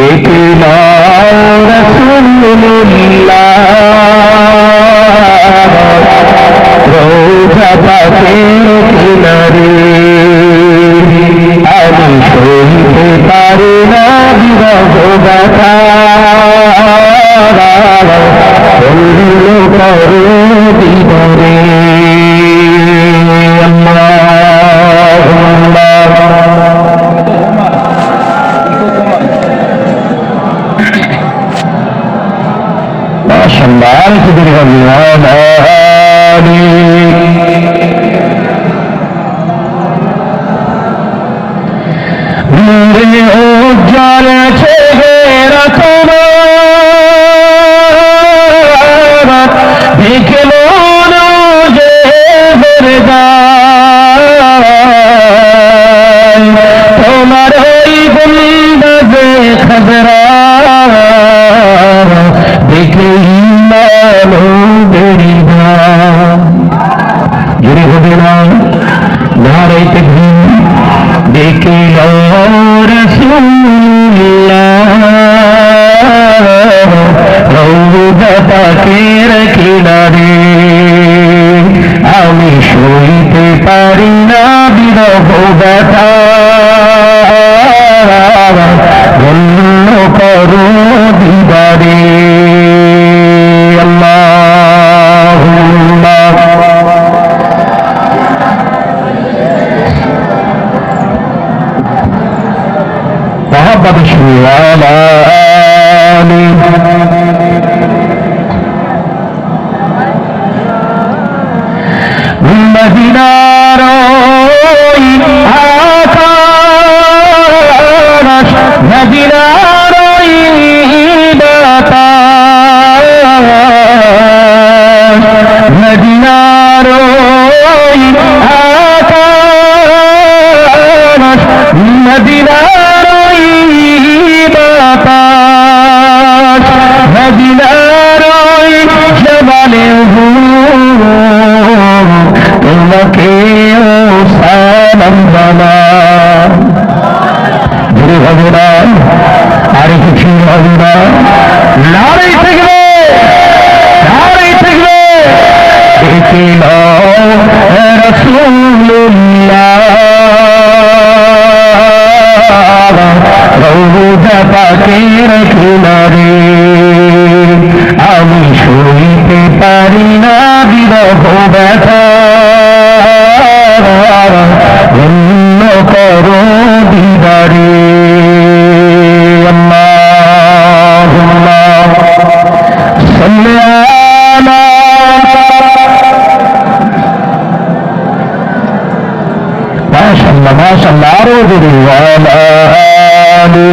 দেখিল রসুল্লাহ রোজা পাশের কিনারে আমি সইতে পারি না বিরহ ব্যথা। Thank you. দেখিল রৌদাকের কিনারে আমি সইতে পারি না বিরহ ব্যথা। وقدش وعلى آله مدينة روي آتارش مدينة روي باتارش مدينة روي آتارش مدينة দেখিল রসুল্লাহ। পাকের কিনারে আমি সইতে পারি না বিরহ ব্যথা। অন্য করো দিদারে। আল্লাহুম্মা ওয়ালা আলি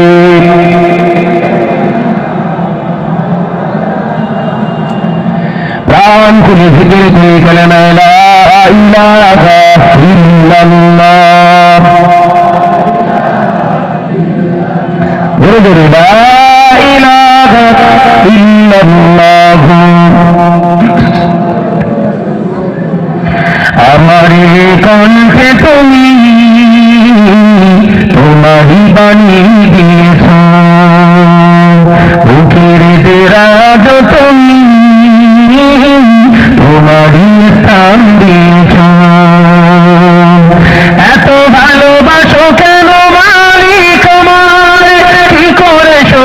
প্রাণ খুলে ভিতরে করে কালেমা লা ইলাহা ইল্লাল্লাহ ধরে ধরে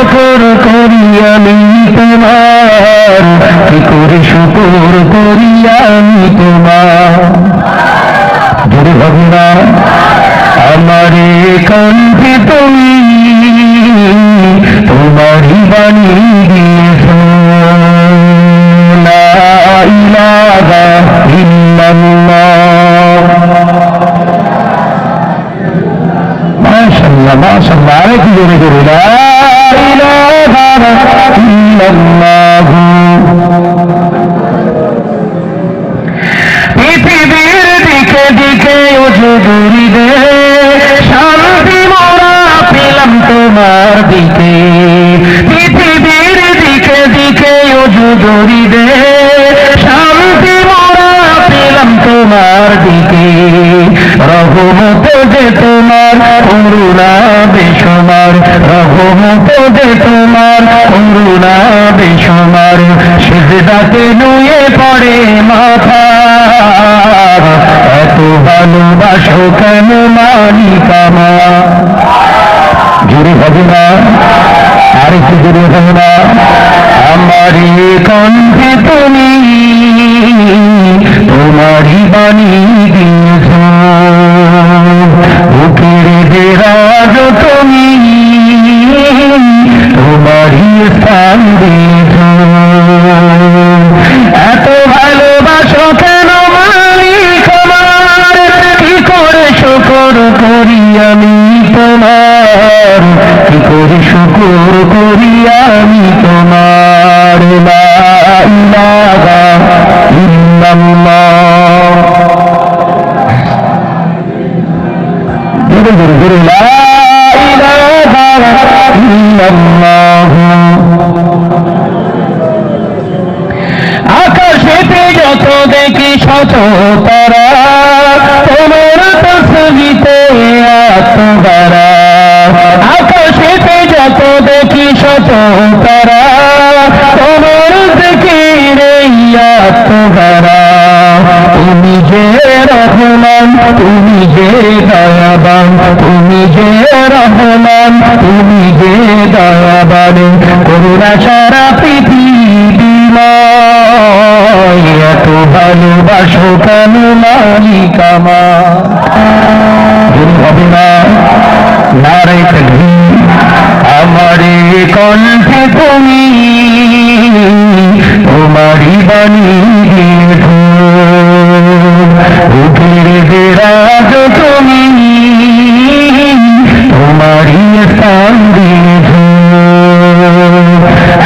শকর করি আমি তোমার, কি করে শকর করি আমি তোমার? যদি হবে না, আমার কণ্ঠে তুমি, তোমারই বাণী দিয়েছ আরেক জোরে জোরে লা ইলাহা ইল্লাল্লাহ। পৃথিবীর দিকে দিকে উজুদুরি দে রঘুমত যে তোমার করুণা বেসমার যে তোমার নুয়ে পড়ে মাথা। এত ভালোবাসো কেন মালিক আমার জুড়ে হবে না, আর একটু জুড়ে হবে না। আমার কণ্ঠে তুমি, তোমারই বাণী ধীরে ধীরে যত দেখি শত তারা, তোমার তসবিতে আত্মহারা। আকাশেতে যত দেখি শত তারা, তোমার দেখি রে আত্মহারা। তুমি যে রহমান, তুমি যে দয়াবান, তুমি যে রহমান, তুমি যে দয়াবান, করুণা সারা পৃথিবী এত ভালোবাসো কেন?